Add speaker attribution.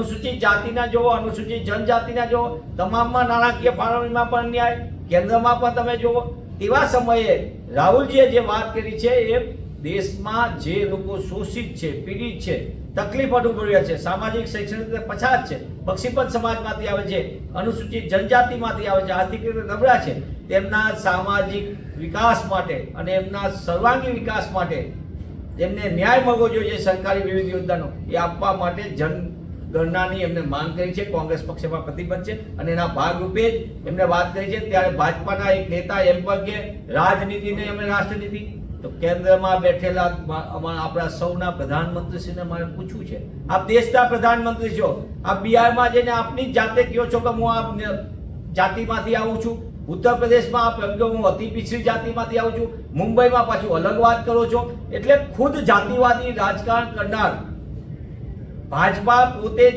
Speaker 1: અનુસૂચિત જાતિના જુઓ, અનુસૂચિત જનજાતિના જુઓ. તમામમાં નાણાકીય ફાળવણીમાં પણ ન્યાય કેન્દ્રમાં પણ તમે જુઓ. તેવા સમયે રાહુલજીએ જે વાત કરી છે, એ દેશમાં જે લોકો શોષિત છે, પીડિત છે, તકલીફ અનુભવ્યા છે, સામાજિક, શૈક્ષણિક રીતે પછાત છે, પક્ષીપત સમાજમાંથી આવે છે, અનુસૂચિત જનજાતિમાંથી આવે છે, આર્થિક રીતે નબળા છે, તેમના સામાજિક વિકાસ માટે અને એમના સર્વાંગી વિકાસ માટે એમને ન્યાય મળવો જોઈએ સરકારી વિવિધ યોજનાનો, એ આપવા માટે જન ગણનાની એમને માંગ કરી છે, કોંગ્રેસ પક્ષમાં પ્રતિબદ્ધ છે અને એના ભાગરૂપે જ એમને વાત કરી છે, ત્યારે ભાજપાના એક નેતા એમ પણ કે રાજનીતિને એમને રાષ્ટ્રનીતિ. તો કેન્દ્રમાં બેઠેલા અમારા આપણા સૌના પ્રધાનમંત્રીશ્રીને મારે પૂછવું છે, આપ દેશના પ્રધાનમંત્રી છો, આપ બિહારમાં જઈને આપની જાતે કહો છો કે હું આ જાતિમાંથી આવું છું, ઉત્તર પ્રદેશમાં આપ એમ કે હું અતિ પિછડી જાતિમાંથી આવું છું, મુંબઈમાં પાછું અલગ વાત કરો છો, એટલે ખુદ જાતિવાદી રાજકારણ કરનાર ભાજપા પોતે